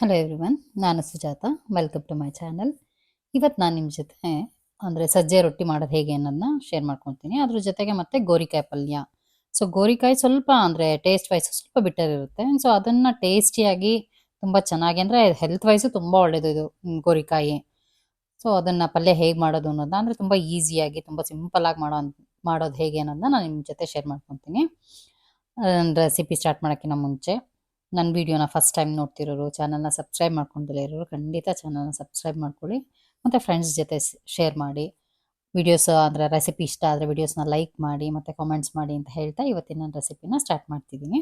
Hello everyone ನಾನು Sujata welcome to my channel ಇವತ್ತು ನಾನು ನಿಮ್ಮ ಜೊತೆ, ಅಂದರೆ ಸಜ್ಜೆ ರೊಟ್ಟಿ ಮಾಡೋದು ಹೇಗೆ ಅನ್ನೋದನ್ನ ಶೇರ್ ಮಾಡ್ಕೊತೀನಿ. ಅದ್ರ ಜೊತೆಗೆ ಮತ್ತೆ ಗೋರಿಕಾಯಿ ಪಲ್ಯ. ಸೊ ಗೋರಿಕಾಯಿ ಸ್ವಲ್ಪ, ಅಂದರೆ ಟೇಸ್ಟ್ ವೈಸ್ ಸ್ವಲ್ಪ ಬಿಟ್ಟರ್ ಇರುತ್ತೆ. ಸೊ ಅದನ್ನು ಟೇಸ್ಟಿಯಾಗಿ ತುಂಬ ಚೆನ್ನಾಗಿ, ಅಂದರೆ ಹೆಲ್ತ್ ವೈಸು ತುಂಬ ಒಳ್ಳೆಯದು ಇದು ಗೋರಿಕಾಯಿ ಸೊ ಅದನ್ನು ಪಲ್ಯ ಹೇಗೆ ಮಾಡೋದು ಅನ್ನೋದನ್ನ ಅಂದರೆ ತುಂಬ ಈಸಿಯಾಗಿ ತುಂಬ ಸಿಂಪಲಾಗಿ ಮಾಡೋ ಮಾಡೋದು ಹೇಗೆ ಅನ್ನೋದನ್ನ ನಾನು ನಿಮ್ಮ ಜೊತೆ ಶೇರ್ ಮಾಡ್ಕೊತೀನಿ. ರೆಸಿಪಿ ಸ್ಟಾರ್ಟ್ ಮಾಡೋಕ್ಕಿಂತ ಮುಂಚೆ. ನನ್ನ ವಿಡಿಯೋನ ಫಸ್ಟ್ ಟೈಮ್ ನೋಡ್ತಿರೋರು ಚಾನಲ್ನ ಸಬ್ಸ್ಕ್ರೈಬ್ ಮಾಡ್ಕೊಂಡಿಲ್ಲ ಇರೋರು, ಖಂಡಿತ ಚಾನಲ್ನ ಸಬ್ಸ್ಕ್ರೈಬ್ ಮಾಡ್ಕೊಳ್ಳಿ. ಮತ್ತು ಫ್ರೆಂಡ್ಸ್ ಜೊತೆ ಶೇರ್ ಮಾಡಿ. ವಿಡಿಯೋಸ್ ಅಂದರೆ ರೆಸಿಪಿ ಇಷ್ಟ ಆದರೆ ವಿಡಿಯೋಸ್ನ ಲೈಕ್ ಮಾಡಿ, ಮತ್ತು ಕಾಮೆಂಟ್ಸ್ ಮಾಡಿ ಅಂತ ಹೇಳ್ತಾ ಇವತ್ತಿನ ನನ್ನ ರೆಸಿಪಿನ ಸ್ಟಾರ್ಟ್ ಮಾಡ್ತಿದ್ದೀನಿ.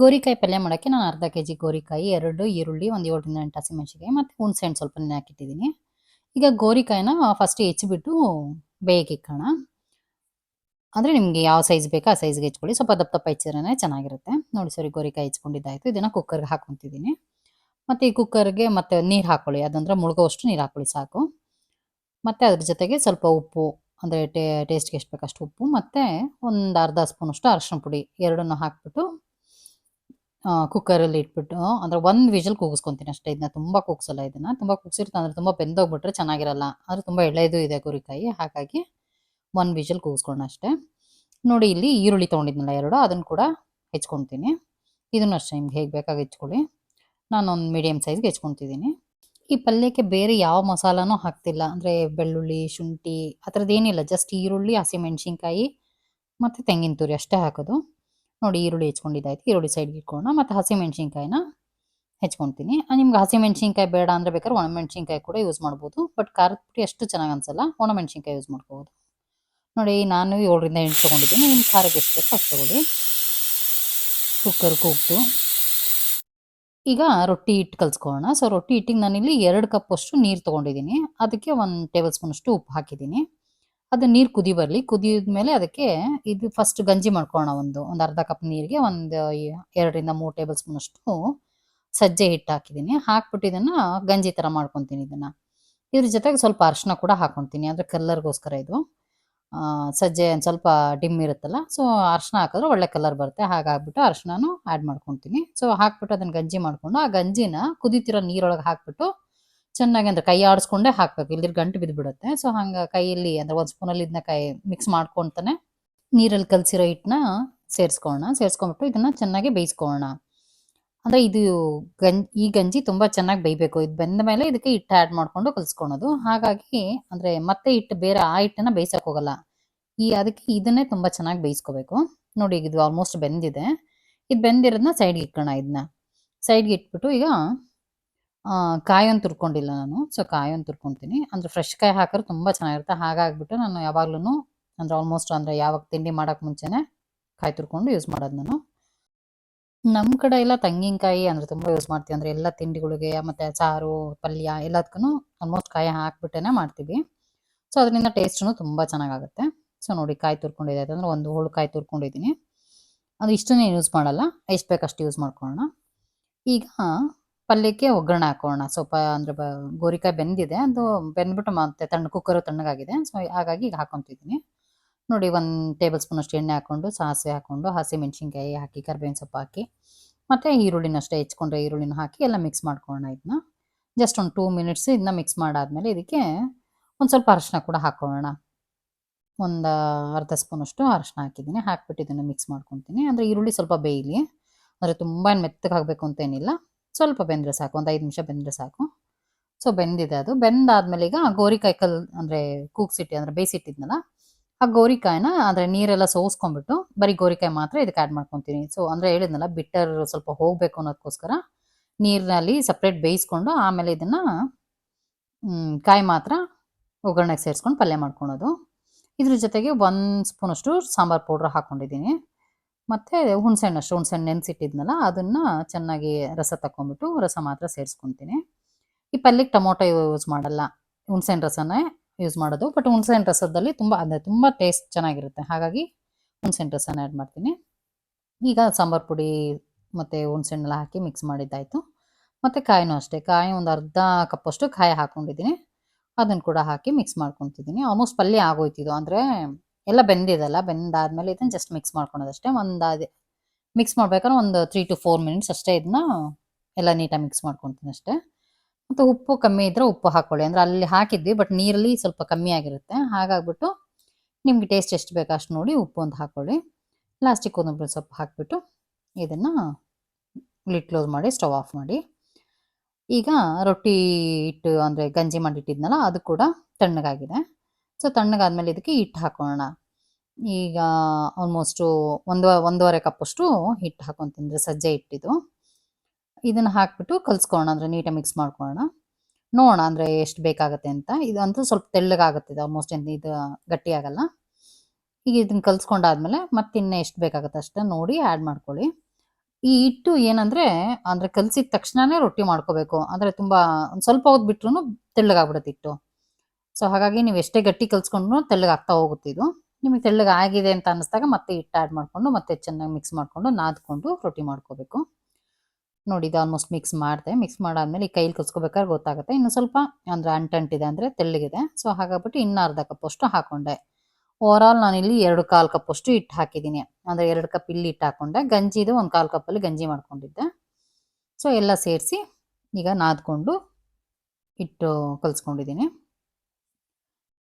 ಗೋರಿಕಾಯಿ ಪಲ್ಯ ಮಾಡೋಕ್ಕೆ ನಾನು ಅರ್ಧ ಕೆ ಜಿ ಗೋರಿಕಾಯಿ, ಎರಡು ಈರುಳ್ಳಿ, ಒಂದು ಏಳರಿಂದ ಎಂಟು ಹಸಿಮೆಣಸಿಕಾಯಿ ಮತ್ತು ಹುಣಸೆಹಣ್ಣು ಸ್ವಲ್ಪ ನೆನೆ ಹಾಕಿಟ್ಟಿದ್ದೀನಿ. ಈಗ ಗೋರಿಕಾಯಿನ ಫಸ್ಟ್ ಹೆಚ್ಚಿಬಿಟ್ಟು ಬೇಯಕ್ಕೆ ಇಕ್ಕೋಣ. ಅಂದರೆ ನಿಮಗೆ ಯಾವ ಸೈಜ್ ಬೇಕೋ ಆ ಸೈಜ್ಗೆ ಹೆಚ್ಕೊಳ್ಳಿ ಸ್ವಲ್ಪ ದಪ್ಪ ದಪ್ಪ ಹೆಚ್ಚಿದ್ರೆ ಚೆನ್ನಾಗಿರುತ್ತೆ. ನೋಡಿ ಸರಿ ಗೋರಿಕಾಯಿ ಹೆಚ್ಕೊಂಡಿದ್ದಾಯಿತು ಇದನ್ನು ಕುಕ್ಕರ್ಗೆ ಹಾಕ್ಕೊತಿದ್ದೀನಿ ಮತ್ತು ಈ ಕುಕ್ಕರ್ಗೆ ಮತ್ತೆ ನೀರು ಹಾಕ್ಕೊಳ್ಳಿ ಅದಂದ್ರೆ ಮುಳುಗೋವಷ್ಟು ನೀರು ಹಾಕ್ಕೊಳ್ಳಿ ಸಾಕು. ಮತ್ತು ಅದ್ರ ಜೊತೆಗೆ ಸ್ವಲ್ಪ ಉಪ್ಪು, ಅಂದರೆ ಟೇ ಟೇಸ್ಟ್ಗೆ ಎಷ್ಟು ಬೇಕಷ್ಟು ಉಪ್ಪು, ಮತ್ತು ಒಂದು ಅರ್ಧ ಸ್ಪೂನಷ್ಟು ಅರಶಿನ ಪುಡಿ ಎರಡನ್ನು ಹಾಕ್ಬಿಟ್ಟು ಕುಕ್ಕರಲ್ಲಿ ಇಟ್ಬಿಟ್ಟು, ಅಂದರೆ ಒಂದು ವಿಜಲ್ ಕೂಗಿಸ್ಕೊತೀನಿ ಅಷ್ಟೇ. ಇದನ್ನ ತುಂಬ ಕೂಗಿಸಲ್ಲ ಇದನ್ನು. ತುಂಬ ಕೂಗಿಸಿರುತ್ತೆ ಅಂದರೆ ತುಂಬ ಬೆಂದೋಗ್ಬಿಟ್ರೆ ಚೆನ್ನಾಗಿರಲ್ಲ. ಅಂದರೆ ತುಂಬ ಎಳೆದು ಇದೆ ಗೋರಿಕಾಯಿ ಹಾಗಾಗಿ ಒಂದು ವಿಜಲ್ ಕೂಗಿಸ್ಕೊಂಡು ಅಷ್ಟೇ. ನೋಡಿ ಇಲ್ಲಿ ಈರುಳ್ಳಿ ತೊಗೊಂಡಿದ್ನಲ್ಲ ಎರಡು ಅದನ್ನು ಕೂಡ ಹೆಚ್ಕೊತೀನಿ ಇದನ್ನು ಅಷ್ಟೇ, ನಿಮ್ಗೆ ಹೇಗೆ ಬೇಕಾಗಿ ಹೆಚ್ಕೊಳ್ಳಿ. ನಾನು ಒಂದು ಮೀಡಿಯಮ್ ಸೈಜ್ಗೆ ಹೆಚ್ಕೊತಿದ್ದೀನಿ. ಈ ಪಲ್ಯಕ್ಕೆ ಬೇರೆ ಯಾವ ಮಸಾಲನೂ ಹಾಕ್ತಿಲ್ಲ. ಅಂದರೆ ಬೆಳ್ಳುಳ್ಳಿ, ಶುಂಠಿ, ಆ ಥರದ್ದೇನಿಲ್ಲ ಜಸ್ಟ್ ಈರುಳ್ಳಿ ಹಸಿಮೆಣ್ಸಿನ್ಕಾಯಿ ಮತ್ತು ತೆಂಗಿನ ತುರಿ ಅಷ್ಟೇ ಹಾಕೋದು. ನೋಡಿ ಈರುಳ್ಳಿ ಹೆಚ್ಕೊಂಡಿದ್ದಾಯ್ತು. ಈರುಳ್ಳಿ ಸೈಡ್ಗೆ ಇಟ್ಕೊಳ್ಳೋಣ. ಮತ್ತು ಹಸಿಮೆಣ್ಸಿನ್ಕಾಯಿನ ಹೆಚ್ಕೊತೀನಿ ನಿಮ್ಗೆ ಹಸಿಮೆಣ್ಸಿನ್ಕಾಯಿ ಬೇಡ ಅಂದರೆ ಬೇಕಾದ್ರೆ ಒಣಮೆಣ್ಸಿನ್ಕಾಯಿ ಕೂಡ ಯೂಸ್ ಮಾಡ್ಬೋದು. ಬಟ್ ಖಾರದ ಪುಡಿ ಅಷ್ಟು ಚೆನ್ನಾಗಿ ಅನ್ಸಲ್ಲ. ಒಣಮೆಣ್ಸಿನ್ಕಾಯಿ ಯೂಸ್ ಮಾಡ್ಕೋಬೋದು. ನೋಡಿ, ನಾನು ಏಳರಿಂದ ಎಂಟು ತೊಗೊಂಡಿದ್ದೀನಿ. ನಿಮ್ಮ ಖಾರಕ್ಕೆ ಎಷ್ಟು ಬೇಕೋ ಅಷ್ಟು ತೊಗೊಳ್ಳಿ. ಕುಕ್ಕರ್ ಕೂಗ್ತು ಈಗ ರೊಟ್ಟಿ ಹಿಟ್ಟು ಕಲ್ಸ್ಕೊಳ್ಳೋಣ. ಸೊ ರೊಟ್ಟಿ ಹಿಟ್ಟಿಗೆ ನಾನಿಲ್ಲಿ ಎರಡು ಕಪ್ ಅಷ್ಟು ನೀರು ತೊಗೊಂಡಿದ್ದೀನಿ. ಅದಕ್ಕೆ ಒಂದು ಟೇಬಲ್ ಸ್ಪೂನಷ್ಟು ಉಪ್ಪು ಹಾಕಿದ್ದೀನಿ. ಅದು ನೀರು ಕುದಿ ಬರಲಿ. ಕುದಿದ ಮೇಲೆ ಅದಕ್ಕೆ ಇದು ಫಸ್ಟ್ ಗಂಜಿ ಮಾಡ್ಕೊಳ್ಳೋಣ ಒಂದು ಒಂದು ಅರ್ಧ ಕಪ್ ನೀರಿಗೆ. ಒಂದು ಎರಡರಿಂದ ಮೂರು ಟೇಬಲ್ ಸ್ಪೂನಷ್ಟು ಸಜ್ಜೆ ಹಿಟ್ಟು ಹಾಕಿದ್ದೀನಿ. ಹಾಕ್ಬಿಟ್ಟು ಇದನ್ನು ಗಂಜಿ ಥರ ಮಾಡ್ಕೊತೀನಿ ಇದನ್ನು. ಇದ್ರ ಜೊತೆಗೆ ಸ್ವಲ್ಪ ಅರಿಶಿನ ಕೂಡ ಹಾಕ್ಕೊತೀನಿ ಅಂದರೆ ಕಲ್ಲರ್ಗೋಸ್ಕರ ಇದು. ಸಜ್ಜೆ ಒಂದು ಸ್ವಲ್ಪ ಡಿಮ್ ಇರುತ್ತಲ್ಲ ಸೊ ಅರ್ಶಿನ ಹಾಕಿದ್ರೆ ಒಳ್ಳೆ ಕಲರ್ ಬರುತ್ತೆ. ಹಾಗಾಗ್ಬಿಟ್ಟು ಅರಿಶಿನೂ ಆ್ಯಡ್ ಮಾಡ್ಕೊತೀನಿ. ಸೊ ಹಾಕ್ಬಿಟ್ಟು ಅದನ್ನು ಗಂಜಿ ಮಾಡಿಕೊಂಡು ಆ ಗಂಜಿನ ಕುದಿತಿರೋ ನೀರೊಳಗೆ ಹಾಕ್ಬಿಟ್ಟು ಚೆನ್ನಾಗಿ ಅಂದರೆ ಕೈ ಆಡಿಸ್ಕೊಂಡೇ ಹಾಕ್ಬೇಕು. ಇಲ್ದಿರ ಗಂಟು ಬಿದ್ದುಬಿಡುತ್ತೆ ಸೊ ಹಂಗೆ ಕೈಯಲ್ಲಿ ಅಂದರೆ ಒಂದು ಸ್ಪೂನಲ್ಲಿ ಇದನ್ನ ಕೈ ಮಿಕ್ಸ್ ಮಾಡ್ಕೊತಾನೆ ನೀರಲ್ಲಿ ಕಲಸಿರೋ ಹಿಟ್ಟನ್ನ ಸೇರಿಸ್ಕೊಳ್ಳೋಣ ಸೇರಿಸ್ಕೊಂಬಿಟ್ಟು ಇದನ್ನು ಚೆನ್ನಾಗಿ ಬೇಯಿಸ್ಕೊಳ್ಳೋಣ ಅಂದರೆ ಇದು ಗಂಜಿ ಈ ಗಂಜಿ ತುಂಬ ಚೆನ್ನಾಗಿ ಬೇಯಬೇಕು. ಇದು ಬೆಂದ ಮೇಲೆ ಇದಕ್ಕೆ ಹಿಟ್ಟು ಆ್ಯಡ್ ಮಾಡಿಕೊಂಡು ಕಲಿಸ್ಕೊಳೋದು. ಹಾಗಾಗಿ ಅಂದರೆ ಮತ್ತೆ ಹಿಟ್ಟು ಬೇರೆ ಆ ಹಿಟ್ಟನ್ನು ಬೇಯಿಸೋಕೆ ಹೋಗಲ್ಲ. ಈ ಅದಕ್ಕೆ ಇದನ್ನೇ ತುಂಬ ಚೆನ್ನಾಗಿ ಬೇಯಿಸ್ಕೋಬೇಕು. ನೋಡಿ ಈಗ ಇದು ಆಲ್ಮೋಸ್ಟ್ ಬೆಂದಿದೆ. ಇದು ಬೆಂದಿರೋದನ್ನ ಸೈಡ್ಗೆ ಇಟ್ಕೋಣ ಇದನ್ನ ಸೈಡ್ಗೆ ಇಟ್ಬಿಟ್ಟು ಈಗ ಕಾಯೊಂದು ಕಾಯಿ ತುರ್ಕೊಂಡಿಲ್ಲ ನಾನು. ಸೊ ಕಾಯೊಂದು ತುರ್ಕೊಂತೀನಿ. ಅಂದ್ರೆ ಅಂದರೆ ಫ್ರೆಶ್ ಕಾಯಿ ಹಾಕಿದ್ರೆ ತುಂಬ ಚೆನ್ನಾಗಿರುತ್ತೆ. ಹಾಗಾಗ್ಬಿಟ್ಟು ನಾನು ಯಾವಾಗ್ಲೂ ಅಂದರೆ ಆಲ್ಮೋಸ್ಟ್ ಅಂದರೆ ಯಾವಾಗ ತಿಂಡಿ ಮಾಡೋಕ್ಕೆ ಮುಂಚೆನೇ ಕಾಯಿ ತುರ್ಕೊಂಡು ಯೂಸ್ ಮಾಡೋದು ನಾನು. ನಮ್ಮ ಕಡೆ ಎಲ್ಲ ತೆಂಗಿನಕಾಯಿ ಅಂದರೆ ತುಂಬ ಯೂಸ್ ಮಾಡ್ತೀವಿ. ಅಂದರೆ ಎಲ್ಲ ತಿಂಡಿಗಳಿಗೆ, ಮತ್ತು ಸಾರು, ಪಲ್ಯ ಎಲ್ಲದಕ್ಕೂ ಆಲ್ಮೋಸ್ಟ್ ಕಾಯಿ ಹಾಕ್ಬಿಟ್ಟೇ ಮಾಡ್ತೀವಿ. ಸೊ ಅದರಿಂದ ಟೇಸ್ಟೂ ತುಂಬ ಚೆನ್ನಾಗಾಗುತ್ತೆ. ಸೊ ನೋಡಿ ಕಾಯಿ ತುರ್ಕೊಂಡಿದೆ ಅಂತಂದ್ರೆ ಒಂದು ಹೋಳು ಕಾಯಿ ತುರ್ಕೊಂಡಿದ್ದೀನಿ. ಅದು ಇಷ್ಟನ್ನೇ ಯೂಸ್ ಮಾಡಲ್ಲ, ಎಷ್ಟು ಬೇಕಷ್ಟು ಯೂಸ್ ಮಾಡ್ಕೊಳ್ಳೋಣ. ಈಗ ಪಲ್ಯಕ್ಕೆ ಒಗ್ಗರಣೆ ಹಾಕೋಣ ಸ್ವಲ್ಪ ಅಂದರೆ ಗೋರಿಕಾಯಿ ಬೆಂದಿದೆ, ಅದು ಬೆಂದ್ಬಿಟ್ಟು ಮತ್ತೆ ತಣ್ಣ ಕುಕ್ಕರು ತಣ್ಣಗಾಗಿದೆ. ಸೊ ಹಾಗಾಗಿ ಈಗ ಹಾಕೊತಿದ್ದೀನಿ. ನೋಡಿ ಒಂದು ಟೇಬಲ್ ಸ್ಪೂನ್ ಅಷ್ಟು ಎಣ್ಣೆ ಹಾಕ್ಕೊಂಡು, ಸಾಸಿವೆ ಹಾಕ್ಕೊಂಡು ಹಸಿ ಮೆಣಸಿನ್ಕಾಯಿ ಹಾಕಿ, ಕರ್ಬೇವಿನ ಸೊಪ್ಪು ಹಾಕಿ, ಮತ್ತು ಈರುಳ್ಳಿನ ಅಷ್ಟೇ ಹೆಚ್ಕೊಂಡ್ರೆ ಈರುಳ್ಳಿನ ಹಾಕಿ ಎಲ್ಲ ಮಿಕ್ಸ್ ಮಾಡ್ಕೊಳ್ಳೋಣ ಇದನ್ನ ಜಸ್ಟ್ ಒಂದು ಟೂ ಮಿನಿಟ್ಸ್ ಇದನ್ನ ಮಿಕ್ಸ್ ಮಾಡಾದ್ಮೇಲೆ ಇದಕ್ಕೆ ಒಂದು ಸ್ವಲ್ಪ ಅರಶಿನ ಕೂಡ ಹಾಕ್ಕೊಳ್ಳೋಣ. ಒಂದು ಅರ್ಧ ಸ್ಪೂನಷ್ಟು ಅರಶಿನ ಹಾಕಿದ್ದೀನಿ. ಹಾಕ್ಬಿಟ್ಟು ಇದನ್ನು ಮಿಕ್ಸ್ ಮಾಡ್ಕೊತೀನಿ. ಅಂದರೆ ಈರುಳ್ಳಿ ಸ್ವಲ್ಪ ಬೇಯಲಿ. ಅಂದರೆ ತುಂಬ ಮೆತ್ತಗೆ ಆಗಬೇಕು ಅಂತ ಏನಿಲ್ಲ. ಸ್ವಲ್ಪ ಬೆಂದರೆ ಸಾಕು. ಒಂದು ಐದು ನಿಮಿಷ ಬೆಂದರೆ ಸಾಕು. ಸೊ ಬೆಂದಿದೆ ಅದು. ಬೆಂದಾದ್ಮೇಲೆ ಈಗ ಗೋರಿಕಾಯಿ ಕಲ್ ಅಂದರೆ ಕೂಗ್ಸಿಟ್ಟು, ಅಂದರೆ ಬೇಯಿಸಿಟ್ಟಿದ್ನಲ್ಲ, ಆ ಗೋರಿಕಾಯಿನ ಅಂದರೆ ನೀರೆಲ್ಲ ಸೋಸ್ಕೊಂಡ್ಬಿಟ್ಟು ಬರೀ ಗೋರಿಕಾಯಿ ಮಾತ್ರ ಇದಕ್ಕೆ ಆ್ಯಡ್ ಮಾಡ್ಕೊತೀನಿ. ಸೊ ಅಂದರೆ ಹೇಳಿದ್ನಲ್ಲ ಬಿಟ್ಟರ್ ಸ್ವಲ್ಪ ಹೋಗಬೇಕು ಅನ್ನೋದಕ್ಕೋಸ್ಕರ ನೀರಿನಲ್ಲಿ ಸಪ್ರೇಟ್ ಬೇಯಿಸ್ಕೊಂಡು ಆಮೇಲೆ ಇದನ್ನು ಕಾಯಿ ಮಾತ್ರ ಒಗ್ಗರಣೆಗೆ ಸೇರಿಸ್ಕೊಂಡು ಪಲ್ಯ ಮಾಡ್ಕೊಳೋದು. ಇದ್ರ ಜೊತೆಗೆ ಒಂದು ಸ್ಪೂನಷ್ಟು ಸಾಂಬಾರು ಪೌಡ್ರ್ ಹಾಕ್ಕೊಂಡಿದ್ದೀನಿ ಮತ್ತು ಹುಣಸೆಹಣ್ಣು ಅಷ್ಟು, ಹುಣಸೆಹಣ್ಣು ನೆನೆಸಿಟ್ಟಿದ್ನಲ್ಲ, ಅದನ್ನು ಚೆನ್ನಾಗಿ ರಸ ತಗೊಂಬಿಟ್ಟು ರಸ ಮಾತ್ರ ಸೇರಿಸ್ಕೊತೀನಿ. ಈ ಪಲ್ಯಕ್ಕೆ ಟೊಮೊಟೊ ಯೂಸ್ ಮಾಡಲ್ಲ, ಹುಣಸೆಹಣ್ಣು ರಸನೇ ಯೂಸ್ ಮಾಡೋದು, ಬಟ್ ಹುಣಸೆಹಣ್ಣು ರಸದಲ್ಲಿ ತುಂಬ, ಅಂದರೆ ತುಂಬ ಟೇಸ್ಟ್ ಚೆನ್ನಾಗಿರುತ್ತೆ. ಹಾಗಾಗಿ ಹುಣಸೆಹಣ್ಣು ರಸನ ಆ್ಯಡ್ ಮಾಡ್ತೀನಿ. ಈಗ ಸಾಂಬಾರು ಪುಡಿ ಮತ್ತು ಹುಣಸೆಹಣ್ಣೆಲ್ಲ ಹಾಕಿ ಮಿಕ್ಸ್ ಮಾಡಿದ್ದಾಯಿತು. ಮತ್ತು ಕಾಯಿನೂ ಅಷ್ಟೇ, ಕಾಯಿ ಒಂದು ಅರ್ಧ ಕಪ್ಪಷ್ಟು ಕಾಯಿ ಹಾಕ್ಕೊಂಡಿದ್ದೀನಿ ಅದನ್ನು ಕೂಡ ಹಾಕಿ ಮಿಕ್ಸ್ ಮಾಡ್ಕೊತಿದ್ದೀನಿ ಆಲ್ಮೋಸ್ಟ್ ಪಲ್ಯ ಆಗೋಯ್ತಿದ್ದು ಅಂದರೆ ಎಲ್ಲ ಬೆಂದಿದಲ್ಲ. ಬೆಂದಾದ್ಮೇಲೆ ಇದನ್ನು ಜಸ್ಟ್ ಮಿಕ್ಸ್ ಮಾಡ್ಕೊಳೋದಷ್ಟೇ. ಒಂದು ಅದೇ ಮಿಕ್ಸ್ ಮಾಡ್ಬೇಕಾದ್ರೆ ಒಂದು ತ್ರೀ ಟು ಫೋರ್ ಮಿನಿಟ್ಸ್ ಅಷ್ಟೇ ಇದನ್ನ ಎಲ್ಲ ನೀಟಾಗಿ ಮಿಕ್ಸ್ ಮಾಡ್ಕೊತೀನಿ ಅಷ್ಟೇ. ಮತ್ತು ಉಪ್ಪು ಕಮ್ಮಿ ಇದ್ದರೆ ಉಪ್ಪು ಹಾಕ್ಕೊಳ್ಳಿ ಅಂದರೆ ಅಲ್ಲಿ ಹಾಕಿದ್ವಿ ಬಟ್ ನೀರಲ್ಲಿ ಸ್ವಲ್ಪ ಕಮ್ಮಿ ಆಗಿರುತ್ತೆ. ಹಾಗಾಗ್ಬಿಟ್ಟು ನಿಮಗೆ ಟೇಸ್ಟ್ ಎಷ್ಟು ಬೇಕು ಅಷ್ಟು ನೋಡಿ ಉಪ್ಪು ಒಂದು ಹಾಕ್ಕೊಳ್ಳಿ ಲಾಸ್ಟಿಗೆ ಕೊತ್ತಂಬರಿ ಸೊಪ್ಪು ಹಾಕಿಬಿಟ್ಟು ಇದನ್ನು ಲಿಟ್ ಕ್ಲೋಸ್ ಮಾಡಿ ಸ್ಟವ್ ಆಫ್ ಮಾಡಿ. ಈಗ ರೊಟ್ಟಿ ಹಿಟ್ಟು ಅಂದರೆ ಗಂಜಿ ಮಾಡಿಟ್ಟಿದ್ನಲ್ಲ ಅದು ಕೂಡ ತಣ್ಣಗಾಗಿದೆ. ಸೊ ತಣ್ಣಗಾದ್ಮೇಲೆ ಇದಕ್ಕೆ ಹಿಟ್ಟು ಹಾಕೋಣ. ಈಗ ಆಲ್ಮೋಸ್ಟು ಒಂದು, ಒಂದೂವರೆ ಕಪ್ಪಷ್ಟು ಹಿಟ್ಟು ಹಾಕೊತಿದ್ರೆ ಸಜ್ಜೆ ಹಿಟ್ಟಿದು. ಇದನ್ನು ಹಾಕ್ಬಿಟ್ಟು ಕಲಿಸ್ಕೋಣ ಅಂದರೆ ನೀಟಾಗಿ ಮಿಕ್ಸ್ ಮಾಡ್ಕೊಳ್ಳೋಣ ನೋಡೋಣ ಅಂದರೆ ಎಷ್ಟು ಬೇಕಾಗುತ್ತೆ ಅಂತ. ಇದಂತೂ ಸ್ವಲ್ಪ ತೆಳ್ಳಗಾಗುತ್ತೆ, ಇದು ಆಲ್ಮೋಸ್ಟ್ ಇದು ಗಟ್ಟಿ ಆಗಲ್ಲ. ಈಗ ಇದನ್ನ ಕಲಿಸ್ಕೊಂಡಾದ್ಮೇಲೆ ಮತ್ತೆ ಇನ್ನೂ ಎಷ್ಟು ಬೇಕಾಗುತ್ತೆ ಅಷ್ಟೇ ನೋಡಿ ಆ್ಯಡ್ ಮಾಡ್ಕೊಳ್ಳಿ. ಈ ಹಿಟ್ಟು ಏನಂದ್ರೆ ಅಂದ್ರೆ ಕಲ್ಸಿದ ತಕ್ಷಣನೇ ರೊಟ್ಟಿ ಮಾಡ್ಕೋಬೇಕು. ಅಂದ್ರೆ ತುಂಬಾ ಒಂದ್ ಸ್ವಲ್ಪ ಹೊತ್ತು ಬಿಟ್ರು ತೆಳ್ಳಗಾಗ್ಬಿಡುತ್ತೆ ಹಿಟ್ಟು. ಸೊ ಹಾಗಾಗಿ ನೀವು ಎಷ್ಟೇ ಗಟ್ಟಿ ಕಲ್ಸ್ಕೊಂಡ್ರು ತೆಳ್ಳಗಾಗ್ತಾ ಹೋಗುತ್ತೆ ಇದು. ನಿಮಗೆ ತೆಳ್ಳಗೆ ಆಗಿದೆ ಅಂತ ಅನ್ನಿಸ್ದಾಗ ಮತ್ತೆ ಹಿಟ್ಟು ಆ್ಯಡ್ ಮಾಡಿಕೊಂಡು ಮತ್ತೆ ಚೆನ್ನಾಗಿ ಮಿಕ್ಸ್ ಮಾಡಿಕೊಂಡು ನಾದ್ಕೊಂಡು ರೊಟ್ಟಿ ಮಾಡ್ಕೋಬೇಕು. ನೋಡಿ, ಇದು ಆಲ್ಮೋಸ್ಟ್ ಮಿಕ್ಸ್ ಮಾಡಿದೆ. ಮಿಕ್ಸ್ ಮಾಡಾದ್ಮೇಲೆ ಈ ಕೈಲಿ ಕಲ್ಸ್ಕೋಬೇಕಾದ್ರೆ ಗೊತ್ತಾಗುತ್ತೆ. ಇನ್ನು ಸ್ವಲ್ಪ ಅಂದರೆ ಅಂಟಂಟಿದೆ ಅಂದರೆ ತೆಳ್ಳಗಿದೆ. ಸೊ ಹಾಗಾಗ್ಬಿಟ್ಟು ಇನ್ನು ಅರ್ಧ ಕಪ್ಪಷ್ಟು ಹಾಕೊಂಡೆ. ಓವರಾಲ್ ನಾನಿಲ್ಲಿ ಎರಡು ಕಾಲು ಕಪ್ಪಷ್ಟು ಹಿಟ್ಟು ಹಾಕಿದ್ದೀನಿ. ಅಂದರೆ ಎರಡು ಕಪ್ ಇಲ್ಲಿ ಹಿಟ್ಟು ಹಾಕೊಂಡೆ. ಗಂಜಿದು ಒಂದು ಕಾಲು ಕಪ್ಪಲ್ಲಿ ಗಂಜಿ ಮಾಡ್ಕೊಂಡಿದ್ದೆ. ಸೊ ಎಲ್ಲ ಸೇರಿಸಿ ಈಗ ನಾದ್ಕೊಂಡು ಹಿಟ್ಟು ಕಲಿಸ್ಕೊಂಡಿದ್ದೀನಿ.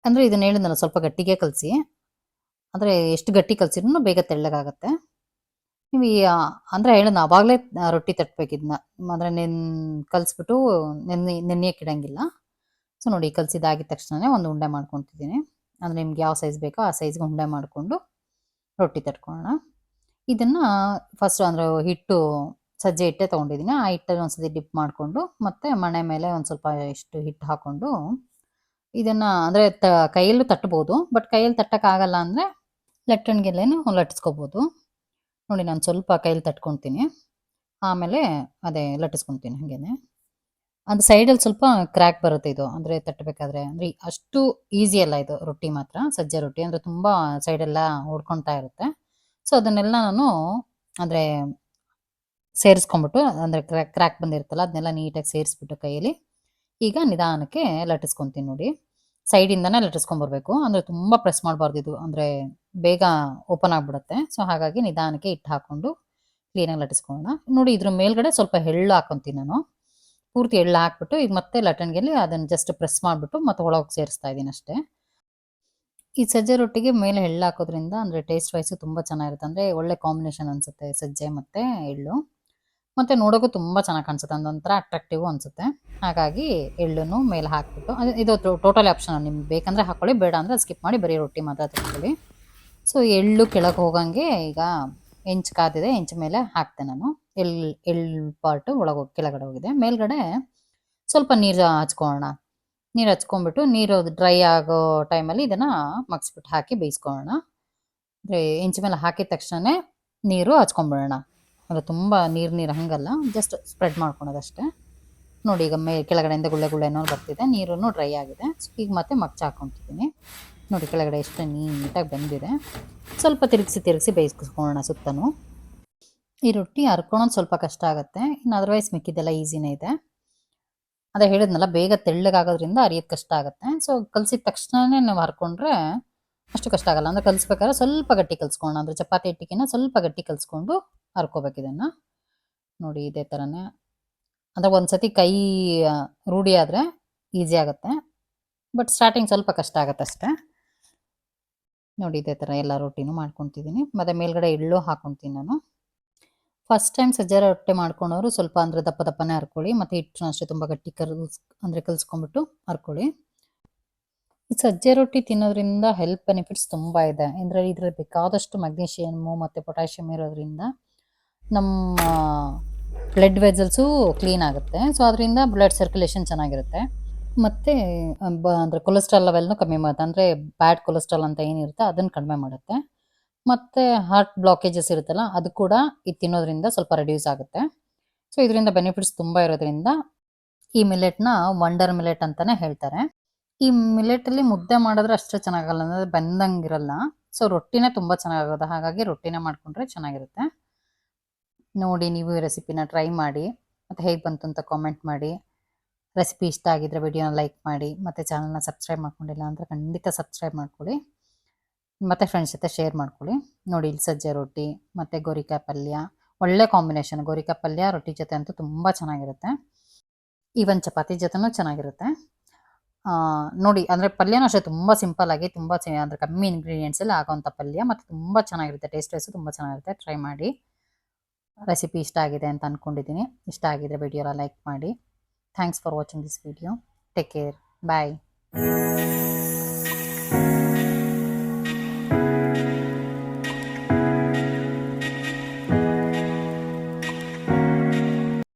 ಅಂದರೆ ಇದನ್ನ ಹೇಳಿದ್ನಲ್ಲ, ಸ್ವಲ್ಪ ಗಟ್ಟಿಗೆ ಕಲಸಿ. ಅಂದರೆ ಎಷ್ಟು ಗಟ್ಟಿ ಕಲಸಿದ್ರು ಬೇಗ ತೆಳ್ಳಗಾಗತ್ತೆ. ನೀವು ಈ ಅಂದರೆ ಹೇಳಿದ್ನ, ಅವಾಗಲೇ ರೊಟ್ಟಿ ತಟ್ಟಬೇಕಿದ್ನ ಅಂದರೆ ನೆನ್, ಕಲಸ್ಬಿಟ್ಟು ನೆನ್ನೆ ನೆನೆಯಕ್ಕೆ ಇಡಂಗಿಲ್ಲ ಸೊ ನೋಡಿ, ಕಲಸಿದಾಗಿದ ತಕ್ಷಣವೇ ಒಂದು ಉಂಡೆ ಮಾಡ್ಕೊತಿದ್ದೀನಿ. ಅಂದರೆ ನಿಮ್ಗೆ ಯಾವ ಸೈಜ್ ಬೇಕೋ ಆ ಸೈಜ್ಗೆ ಉಂಡೆ ಮಾಡಿಕೊಂಡು ರೊಟ್ಟಿ ತಟ್ಕೊಳ್ಳೋಣ. ಇದನ್ನು ಫಸ್ಟ್ ಅಂದರೆ ಹಿಟ್ಟು ಸಜ್ಜೆ ಹಿಟ್ಟೆ ತೊಗೊಂಡಿದ್ದೀನಿ ಆ ಹಿಟ್ಟಲ್ಲಿ ಒಂದ್ಸತಿ ಡಿಪ್ ಮಾಡಿಕೊಂಡು ಮತ್ತು ಮಣೆ ಮೇಲೆ ಒಂದು ಸ್ವಲ್ಪ ಇಷ್ಟು ಹಿಟ್ಟು ಹಾಕ್ಕೊಂಡು ಇದನ್ನು ಅಂದರೆ ತ, ಕೈಯಲ್ಲೂ ತಟ್ಬೋದು. ಬಟ್ ಕೈಯಲ್ಲಿ ತಟ್ಟಕ್ಕಾಗಲ್ಲ ಅಂದರೆ ಲಟ್ಟಣಿಗೆಲ್ಲೇನು ಲಟ್ಟಿಸ್ಕೋಬೋದು. ನೋಡಿ ನಾನು ಸ್ವಲ್ಪ ಕೈಯಲ್ಲಿ ತಟ್ಕೊತೀನಿ. ಆಮೇಲೆ ಅದೇ ಲಟ್ಟಿಸ್ಕೊತೀನಿ ಹಾಗೇನೆ. ಅದು ಸೈಡಲ್ಲಿ ಸ್ವಲ್ಪ ಕ್ರ್ಯಾಕ್ ಬರುತ್ತೆ ಇದು. ಅಂದರೆ ತಟ್ಟಬೇಕಾದ್ರೆ. ಅಂದರೆ ಅಷ್ಟು ಈಸಿ ಅಲ್ಲ ಇದು ರೊಟ್ಟಿ ಮಾತ್ರ. ಸಜ್ಜೆ ರೊಟ್ಟಿ ಅಂದರೆ ತುಂಬ ಸೈಡೆಲ್ಲ ಹೊಡ್ಕೊಂತಾ ಇರುತ್ತೆ. ಸೊ ಅದನ್ನೆಲ್ಲ ನಾನು ಅಂದರೆ ಸೇರಿಸ್ಕೊಂಬಿಟ್ಟು ಅಂದರೆ ಕ್ರ್ಯಾಕ್ ಕ್ರ್ಯಾಕ್ ಬಂದಿರುತ್ತಲ್ಲ, ಅದನ್ನೆಲ್ಲ ನೀಟಾಗಿ ಸೇರಿಸ್ಬಿಟ್ಟು ಕೈಯಲ್ಲಿ ಈಗ ನಿಧಾನಕ್ಕೆ ಲಟ್ಟಿಸ್ಕೊತೀನಿ ನೋಡಿ. ಸೈಡಿಂದನೇ ಲಟ್ಟಿಸ್ಕೊಂಡ್ಬರ್ಬೇಕು. ಅಂದರೆ ತುಂಬ ಪ್ರೆಸ್ ಮಾಡಬಾರ್ದು ಇದು. ಅಂದರೆ ಬೇಗ ಓಪನ್ ಆಗಿಬಿಡುತ್ತೆ. ಸೊ ಹಾಗಾಗಿ ನಿಧಾನಕ್ಕೆ ಇಟ್ಟು ಹಾಕ್ಕೊಂಡು ಕ್ಲೀನಾಗಿ ಲಟ್ಟಿಸ್ಕೊಳ್ಳೋಣ. ನೋಡಿ ಇದ್ರ ಮೇಲ್ಗಡೆ ಸ್ವಲ್ಪ ಎಳ್ಳು ಹಾಕೊತೀನಿ ನಾನು. ಪೂರ್ತಿ ಎಳ್ಳು ಹಾಕ್ಬಿಟ್ಟು ಈಗ ಮತ್ತೆ ಲಟನ್ಗೆಲ್ಲಿ ಅದನ್ನು ಜಸ್ಟ್ ಪ್ರೆಸ್ ಮಾಡಿಬಿಟ್ಟು ಮತ್ತೆ ಒಳಗೆ ಸೇರಿಸ್ತಾ ಇದ್ದೀನಿ ಅಷ್ಟೇ. ಈ ಸಜ್ಜೆ ರೊಟ್ಟಿಗೆ ಮೇಲೆ ಎಳ್ಳು ಹಾಕೋದ್ರಿಂದ ಅಂದರೆ ಟೇಸ್ಟ್ ವೈಸು ತುಂಬ ಚೆನ್ನಾಗಿರುತ್ತೆ. ಅಂದರೆ ಒಳ್ಳೆ ಕಾಂಬಿನೇಷನ್ ಅನಿಸುತ್ತೆ ಸಜ್ಜೆ ಮತ್ತು ಎಳ್ಳು. ಮತ್ತು ನೋಡೋಕ್ಕೂ ತುಂಬ ಚೆನ್ನಾಗಿ ಕಾಣಿಸುತ್ತೆ. ಅದೊಂಥರ ಅಟ್ರಾಕ್ಟಿವ್ ಅನಿಸುತ್ತೆ. ಹಾಗಾಗಿ ಎಳ್ಳನ್ನು ಮೇಲೆ ಹಾಕ್ಬಿಟ್ಟು ಅದು ಇದು ಟೋಟಲಿ ಆಪ್ಷನ್ ನಿಮ್ಗೆ ಬೇಕಂದರೆ ಹಾಕ್ಕೊಳ್ಳಿ ಬೇಡ ಅಂದರೆ ಸ್ಕಿಪ್ ಮಾಡಿ ಬರೀ ರೊಟ್ಟಿ ಮಾತ್ರ ತಿಳ್ಕೊಳ್ಳಿ ಸೊ ಎಳ್ಳು ಕೆಳಗೆ ಹೋಗಂಗೆ ಈಗ ಹೆಂಚು ಕಾದಿದೆ ಹೆಂಚು ಮೇಲೆ ಹಾಕ್ತೆ ನಾನು. ಎಳ್ಳು ಎಳ್ಳು ಪಾರ್ಟು ಒಳಗೆ ಕೆಳಗಡೆ ಹೋಗಿದೆ. ಮೇಲ್ಗಡೆ ಸ್ವಲ್ಪ ನೀರು ಹಚ್ಕೊಳ್ಳೋಣ ನೀರು ಹಚ್ಕೊಂಡ್ಬಿಟ್ಟು ನೀರು ಡ್ರೈ ಆಗೋ ಟೈಮಲ್ಲಿ ಇದನ್ನು ಮಗ್ಸ್ಬಿಟ್ಟು ಹಾಕಿ ಬೇಯಿಸ್ಕೊಳ್ಳೋಣ ಅಂದರೆ ಹೆಂಚು ಮೇಲೆ ಹಾಕಿದ ತಕ್ಷಣ ನೀರು ಹಚ್ಕೊಂಡ್ಬಿಡೋಣ. ಅದು ತುಂಬ ನೀರು ನೀರು ಹಾಗಲ್ಲ ಜಸ್ಟ್ ಸ್ಪ್ರೆಡ್ ಮಾಡ್ಕೊಳೋದಷ್ಟೇ. ನೋಡಿ ಈಗ ಮೇ, ಕೆಳಗಡೆಯಿಂದ ಗುಳ್ಳೆ ಗುಳ್ಳೆನೋ ಬರ್ತಿದೆ. ನೀರು ಡ್ರೈ ಆಗಿದೆ. ಈಗ ಮತ್ತೆ ಮಗ್ಚ ಹಾಕ್ಕೊತಿದ್ದೀನಿ ನೋಡಿ ಕೆಳಗಡೆ ಎಷ್ಟು ನೀಟಾಗಿ ಬೆಂದಿದೆ. ಸ್ವಲ್ಪ ತಿರುಗಿಸಿ ತಿರುಗಿಸಿ ಬೇಯಿಸ್ಕೊಳ್ಳೋಣ ಸುತ್ತನೂ. ಈ ರೊಟ್ಟಿ ಹರ್ಕೊಳೋದು ಸ್ವಲ್ಪ ಕಷ್ಟ ಆಗುತ್ತೆ. ಇನ್ನು ಅದರ್ವೈಸ್ ಮಿಕ್ಕಿದ್ದೆಲ್ಲ ಈಸಿನೇ ಇದೆ. ಅದೇ ಹೇಳಿದ್ನಲ್ಲ, ಬೇಗ ತೆಳ್ಳಗಾಗೋದ್ರಿಂದ ಅರಿಯೋದು ಕಷ್ಟ ಆಗುತ್ತೆ. ಸೊ ಕಲಸಿದ ತಕ್ಷಣನೇ ನಾವು ಹರ್ಕೊಂಡ್ರೆ ಅಷ್ಟು ಕಷ್ಟ ಆಗಲ್ಲ. ಅಂದರೆ ಕಲಿಸ್ಬೇಕಾದ್ರೆ ಸ್ವಲ್ಪ ಗಟ್ಟಿ ಕಲಿಸ್ಕೊಳ್ಳೋಣ. ಅಂದರೆ ಚಪಾತಿ ಹಿಟ್ಟಿಗಿನ ಸ್ವಲ್ಪ ಗಟ್ಟಿ ಕಲಿಸ್ಕೊಂಡು ಹರ್ಕೋಬೇಕು ಇದನ್ನು. ನೋಡಿ, ಇದೇ ಥರನೇ ಅಂದರೆ ಒಂದು ಸತಿ ಕೈ ರೂಢಿ ಆದರೆ ಈಸಿ ಆಗುತ್ತೆ. ಬಟ್ ಸ್ಟಾರ್ಟಿಂಗ್ ಸ್ವಲ್ಪ ಕಷ್ಟ ಆಗುತ್ತೆ ಅಷ್ಟೇ. ನೋಡಿ ಇದೇ ಥರ ಎಲ್ಲ ರೊಟ್ಟಿನೂ ಮಾಡ್ಕೊತಿದ್ದೀನಿ ಮತ್ತು ಮೇಲ್ಗಡೆ ಎಳ್ಳು ಹಾಕೊತೀನಿ ನಾನು. ಫಸ್ಟ್ ಟೈಮ್ ಸಜ್ಜೆ ರೊಟ್ಟೆ ಮಾಡ್ಕೊಂಡವರು ಸ್ವಲ್ಪ ಅಂದರೆ ದಪ್ಪ ದಪ್ಪನೇ ಹರ್ಕೊಳ್ಳಿ. ಮತ್ತು ಹಿಟ್ಟನ್ನು ಅಷ್ಟೇ ತುಂಬ ಗಟ್ಟಿ ಕಲ್ಸ್ ಅಂದರೆ ಕಲಿಸ್ಕೊಂಬಿಟ್ಟು ಹರ್ಕೊಳ್ಳಿ. ಈ ಸಜ್ಜೆ ರೊಟ್ಟಿ ತಿನ್ನೋದ್ರಿಂದ ಹೆಲ್ತ್ ಬೆನಿಫಿಟ್ಸ್ ತುಂಬ ಇದೆ. ಅಂದರೆ ಇದರಲ್ಲಿ ಬೇಕಾದಷ್ಟು ಮೆಗ್ನೀಷಿಯಮ್ಮು ಮತ್ತು ಪೊಟ್ಯಾಷಿಯಮ್ ಇರೋದ್ರಿಂದ ನಮ್ಮ ಬ್ಲಡ್ ವೆಸಲ್ಸು ಕ್ಲೀನ್ ಆಗುತ್ತೆ. ಸೊ ಅದರಿಂದ ಬ್ಲಡ್ ಸರ್ಕ್ಯುಲೇಷನ್ ಚೆನ್ನಾಗಿರುತ್ತೆ. ಮತ್ತು ಬ, ಅಂದರೆ ಕೊಲೆಸ್ಟ್ರಾಲ್ ಲೆವೆಲ್ನು ಕಮ್ಮಿ ಮಾಡುತ್ತೆ. ಅಂದರೆ ಬ್ಯಾಡ್ ಕೊಲೆಸ್ಟ್ರಾಲ್ ಅಂತ ಏನಿರುತ್ತೆ ಅದನ್ನು ಕಡಿಮೆ ಮಾಡುತ್ತೆ. ಮತ್ತು ಹಾರ್ಟ್ ಬ್ಲಾಕೇಜಸ್ ಇರುತ್ತಲ್ಲ, ಅದು ಕೂಡ ಇದು ತಿನ್ನೋದ್ರಿಂದ ಸ್ವಲ್ಪ ರೆಡ್ಯೂಸ್ ಆಗುತ್ತೆ. ಸೊ ಇದರಿಂದ ಬೆನಿಫಿಟ್ಸ್ ತುಂಬ ಇರೋದ್ರಿಂದ ಈ ಮಿಲೆಟ್ನ ವಂಡರ್ ಮಿಲೆಟ್ ಅಂತಲೇ ಹೇಳ್ತಾರೆ. ಈ ಮಿಲೆಟಲ್ಲಿ ಮುದ್ದೆ ಮಾಡಿದ್ರೆ ಅಷ್ಟೇ ಚೆನ್ನಾಗಲ್ಲ, ಅಂದರೆ ಬೆಂದಂಗಿರಲ್ಲ. ಸೊ ರೊಟ್ಟಿನೇ ತುಂಬ ಚೆನ್ನಾಗಾಗೋದು. ಹಾಗಾಗಿ ರೊಟ್ಟಿನೇ ಮಾಡಿಕೊಂಡ್ರೆ ಚೆನ್ನಾಗಿರುತ್ತೆ. ನೋಡಿ, ನೀವು ಈ ರೆಸಿಪಿನ ಟ್ರೈ ಮಾಡಿ. ಮತ್ತು ಹೇಗೆ ಬಂತು ಅಂತ ಕಾಮೆಂಟ್ ಮಾಡಿ. ರೆಸಿಪಿ ಇಷ್ಟ ಆಗಿದ್ರೆ ವಿಡಿಯೋನ ಲೈಕ್ ಮಾಡಿ, ಮತ್ತು ಚಾನಲ್ನ ಸಬ್ಸ್ಕ್ರೈಬ್ ಮಾಡ್ಕೊಂಡಿಲ್ಲ ಅಂದರೆ ಖಂಡಿತ ಸಬ್ಸ್ಕ್ರೈಬ್ ಮಾಡ್ಕೊಳ್ಳಿ. ಮತ್ತು ಫ್ರೆಂಡ್ಸ್ ಜೊತೆ ಶೇರ್ ಮಾಡ್ಕೊಳ್ಳಿ. ನೋಡಿ, ಇಲ್ಲಿ ಸಜ್ಜೆ ರೊಟ್ಟಿ, ಮತ್ತು ಗೋರಿಕಾಯಿ ಪಲ್ಯ, ಒಳ್ಳೆ ಕಾಂಬಿನೇಷನ್ ಗೋರಿಕಾಯಿ ಪಲ್ಯ, ರೊಟ್ಟಿ ಜೊತೆ ಅಂತೂ ತುಂಬ ಚೆನ್ನಾಗಿರುತ್ತೆ. ಈವನ್ ಚಪಾತಿ ಜೊತೆನೂ ಚೆನ್ನಾಗಿರುತ್ತೆ. ನೋಡಿ, ಅಂದರೆ ಪಲ್ಯನೂ ಅಷ್ಟೇ, ತುಂಬ ಸಿಂಪಲ್ಲಾಗಿ ತುಂಬ ಅಂದರೆ ಕಮ್ಮಿ ಇಂಗ್ರೀಡಿಯೆಂಟ್ಸಲ್ಲಿ ಆಗೋವಂಥ ಪಲ್ಯ, ಮತ್ತು ತುಂಬ ಚೆನ್ನಾಗಿರುತ್ತೆ. ಟೇಸ್ಟ್ ವೈಸು ತುಂಬ ಚೆನ್ನಾಗಿರುತ್ತೆ. ಟ್ರೈ ಮಾಡಿ. ರೆಸಿಪಿ ಇಷ್ಟ ಆಗಿದೆ ಅಂತ ಅಂದ್ಕೊಂಡಿದ್ದೀನಿ ಇಷ್ಟ ಆಗಿದ್ರೆ ವಿಡಿಯೋನ ಲೈಕ್ ಮಾಡಿ. Thanks for watching this video. Take care. Bye.